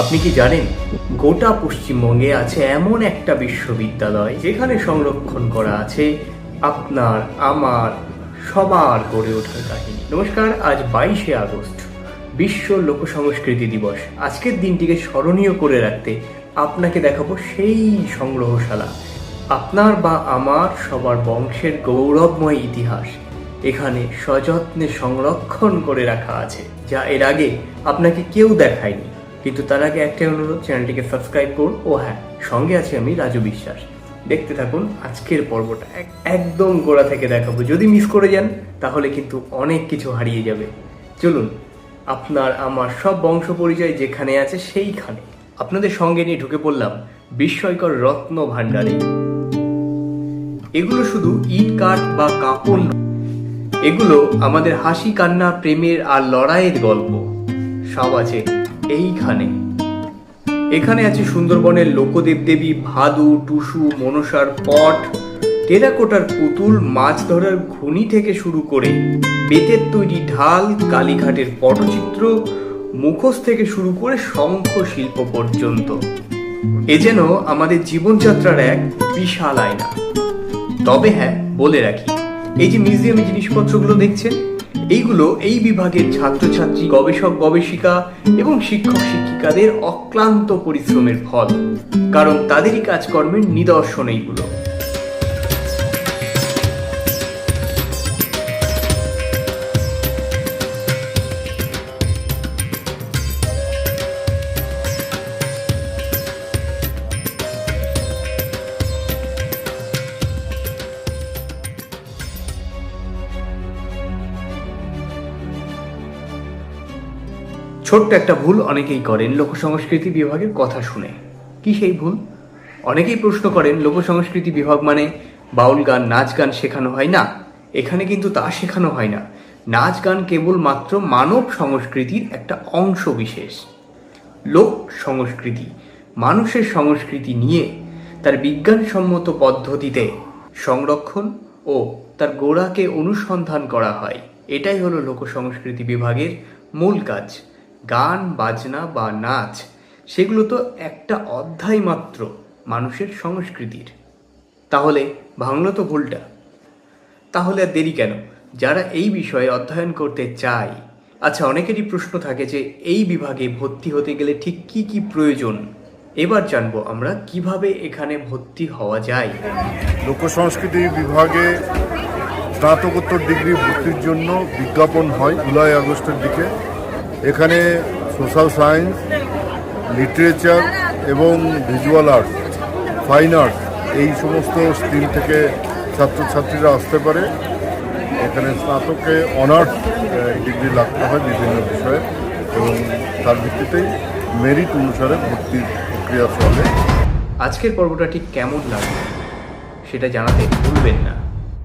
আপনি কি জানেন, গোটা পশ্চিমবঙ্গে আছে এমন একটা বিশ্ববিদ্যালয় যেখানে সংরক্ষণ করা আছে আপনার, আমার, সবার গড়ে ওঠার কাহিনী। নমস্কার, আজ বাইশে আগস্ট, বিশ্ব লোক সংস্কৃতি দিবস। আজকের দিনটিকে স্মরণীয় করে রাখতে আপনাকে দেখাবো সেই সংগ্রহশালা, আপনার বা আমার সবার বংশের গৌরবময় ইতিহাস। এখানে সযত্নে সংরক্ষণ করে রাখা আছে, যা এর আগে আপনাকে কেউ দেখায়নি। কিন্তু তার আগে একটাই অনুরোধ, চ্যানেলটিকে সাবস্ক্রাইব করুন। ও হ্যাঁ সঙ্গে আছি আমি রাজু বিশ্বাস। দেখতে থাকুন, আজকের পর্বটা এক- একদম গোড়া থেকে দেখাবো। যদি মিস করে যান, তাহলে কিন্তু অনেক কিছু হারিয়ে যাবে। চলুন, আপনার, আমার সব বংশ পরিচয় যেখানে আছে, সেইখানে। আপনাদের সঙ্গে নিয়ে ঢুকে পড়লাম বিস্ময়কর রত্ন ভাণ্ডারে। এগুলো শুধু ইট কাঠ বা কাপড় এগুলো আমাদের হাসি কান্না, প্রেমের আর লড়াইয়ের গল্প। সব আছে এইখানে। এখানে আছে সুন্দরবনের লোকদেব দেবী, ভাদু, টুসু, মনসার পট, টেরাকোটার পুতুল, মাছ ধরার ঘুনি থেকে শুরু করে বেতের তৈরি ঢাল, কালীঘাটের পটচিত্র, মুখোশ থেকে শুরু করে শঙ্খ শিল্প পর্যন্ত। এ যেন আমাদের জীবনযাত্রার এক বিশাল আয়না। তবে হ্যাঁ বলে রাখি, এই যে মিউজিয়ামে জিনিসপত্রগুলো দেখছেন এইগুলো এই বিভাগের ছাত্রছাত্রী, গবেষক, গবেষিকা এবং শিক্ষক, শিক্ষিকাদের অক্লান্ত পরিশ্রমের ফল। কারণ তাদেরই কাজকর্মের নিদর্শন এইগুলো। ছোট্ট একটা ভুল অনেকেই করেন লোকসংস্কৃতি বিভাগের কথা শুনে। কি সেই ভুল? অনেকেই প্রশ্ন করেন, লোকসংস্কৃতি বিভাগ মানে বাউল গান, নাচ গান শেখানো হয় না। এখানে কিন্তু তা শেখানো হয় না। নাচ গান কেবলমাত্র মানব সংস্কৃতির একটা অংশ বিশেষ। লোক সংস্কৃতি, মানুষের সংস্কৃতি নিয়ে তার বিজ্ঞানসম্মত পদ্ধতিতে সংরক্ষণ ও তার গোড়াকে অনুসন্ধান করা হয়। এটাই হলো লোক সংস্কৃতি বিভাগের মূল কাজ। গান, বাজনা বা নাচ, সেগুলো তো একটা অধ্যায় মাত্র মানুষের সংস্কৃতির। তাহলে ভাঙলো তো ভুলটা। তাহলে আর দেরি কেন? যারা এই বিষয়ে অধ্যয়ন করতে চায় আচ্ছা অনেকেরই প্রশ্ন থাকে যে এই বিভাগে ভর্তি হতে গেলে ঠিক কি কি প্রয়োজন? এবার জানব আমরা কীভাবে এখানে ভর্তি হওয়া যায়। লোকসংস্কৃতি বিভাগে স্নাতকোত্তর ডিগ্রি ভর্তির জন্য বিজ্ঞাপন হয় জুলাই আগস্টের দিকে। এখানে সোশ্যাল সায়েন্স, লিটারেচার এবং ভিজুয়াল আর্ট ফাইন আর্ট এই সমস্ত স্ট্রিম থেকে ছাত্রছাত্রীরা আসতে পারে। এখানে স্নাতকে অনার্স ডিগ্রি লাগতে হয় বিভিন্ন বিষয়ে এবং তার ভিত্তিতেই মেরিট অনুসারে ভর্তির প্রক্রিয়া চলে। আজকের পর্বটা ঠিক কেমন লাগবে সেটা জানাতে ভুলবেন না।